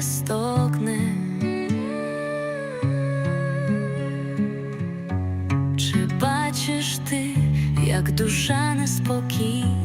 не стокне, чи бачиш ти, як душа неспокійна?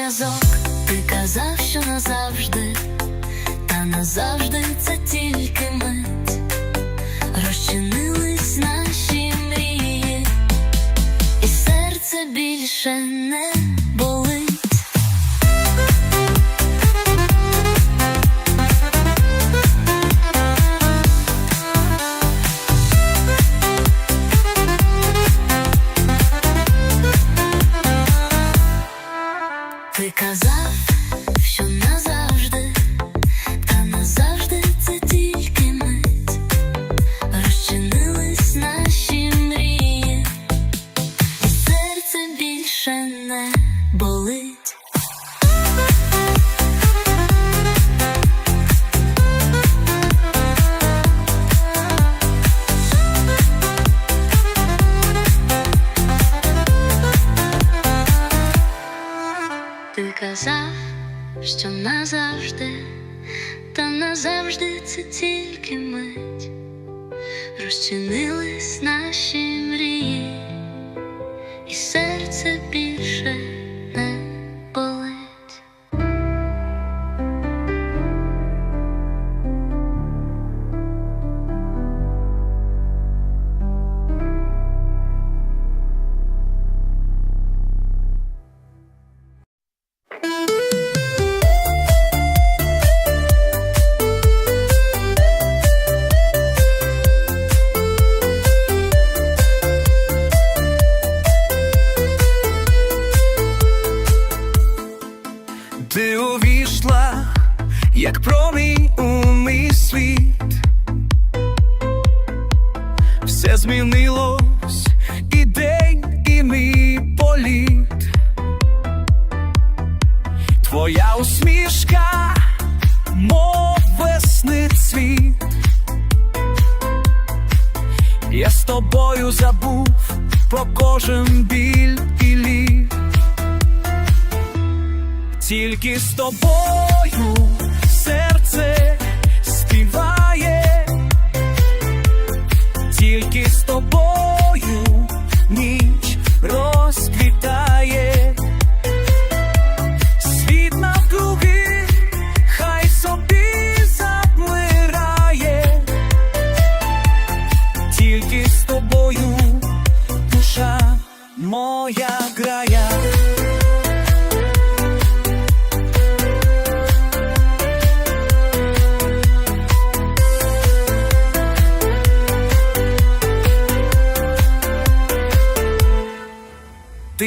зв'язок, ти казав, що назавжди, та назавжди це тільки мить, розчинились наші мрії, і серце більше не. тільки мить розчинив. Забув про кожен біль і ліг тільки з тобою.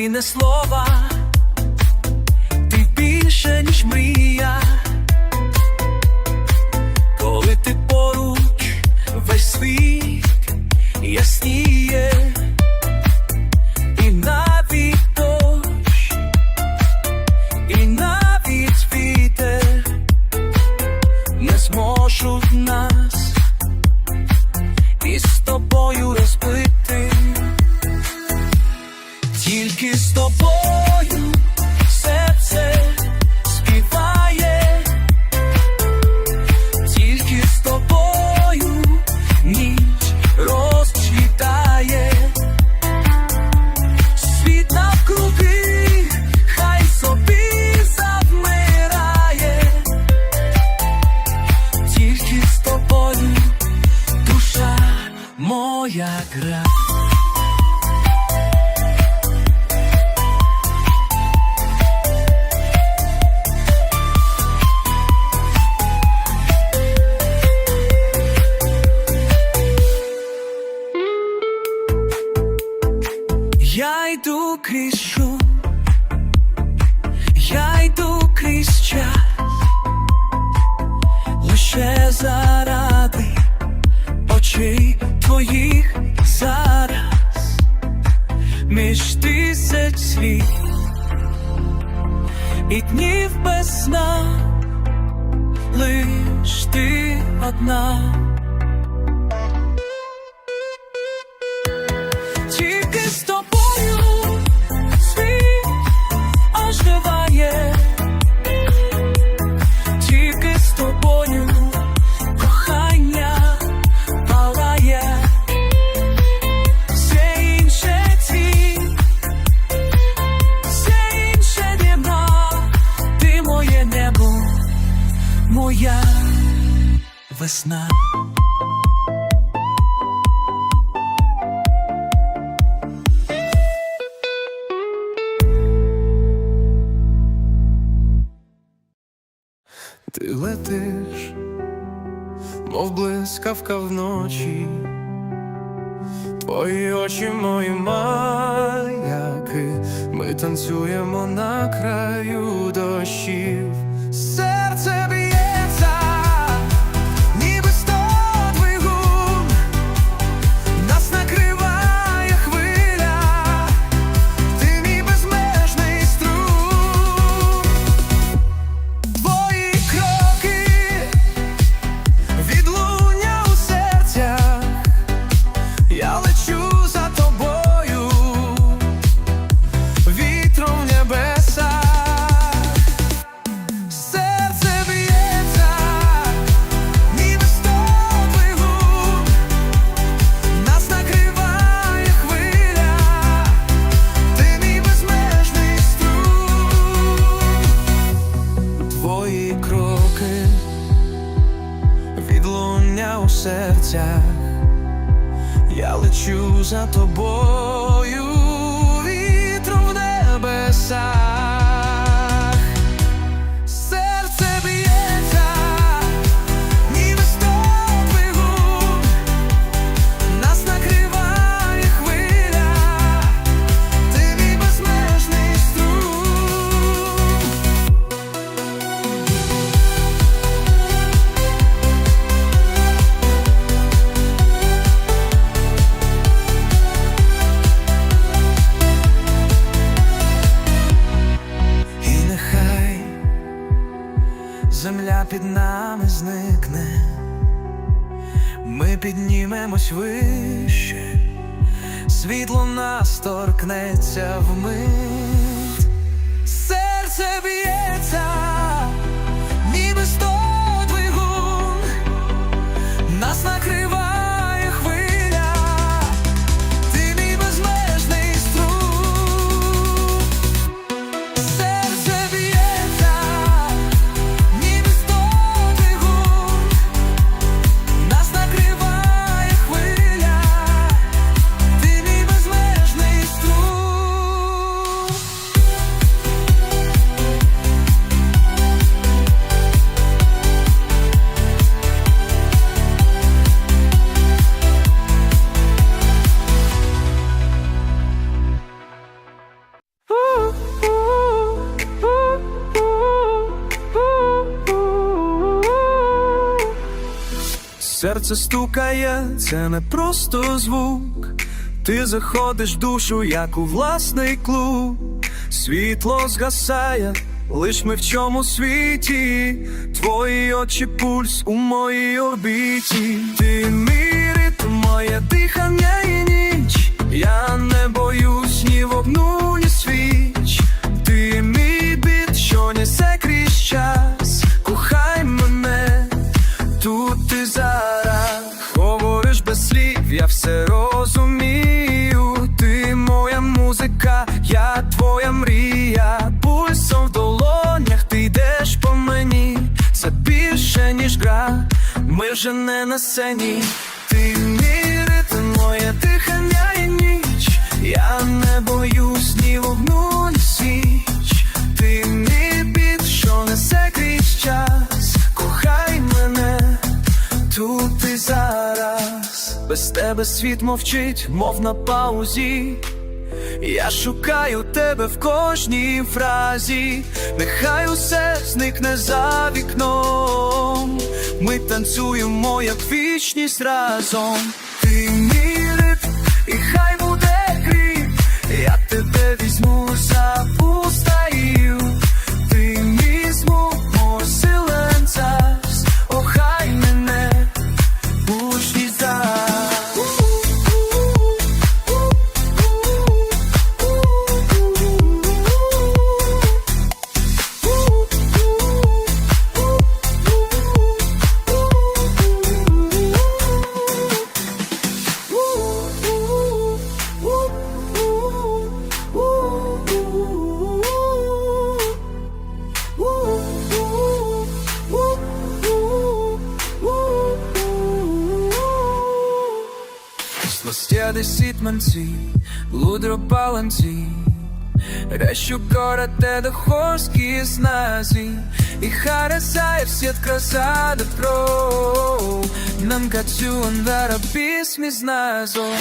ти не слова, ти більше ніж мрія. йду крізь шум, я йду крізь час, лише заради очей твоїх зараз, між тисяч світ і днів без сна, лиш ти одна. It's not. серцях, я лечу за тобою вітром в небесах. земля під нами зникне, ми піднімемось вище, світло нас торкнеться вмить, серце б'ється. Серце стукає, це не просто звук. Ти заходиш в душу, як у власний клуб. Світло згасає, лиш ми в чому світі. Твої очі пульс у моїй орбіті. Ти мій ритм, моє дихання і ніч. Я не боюсь вже не на сцені. Ти мій ритм, моє дихання і ніч. Я не боюсь ні вогну, ні свіч. Ти мій біт, що несе крізь час. Кохай мене тут і зараз. Без тебе світ мовчить, мов на паузі. Я шукаю тебе в кожній фразі, нехай усе зникне за вікном. Ми танцюємо, як вічність разом. Ти мій і хай буде крик. Я тебе візьму за пустаю. Spostjade manzi, Ращу город до хорські сназі І харасає всет краса до про Нам кацю андара пісмі з назом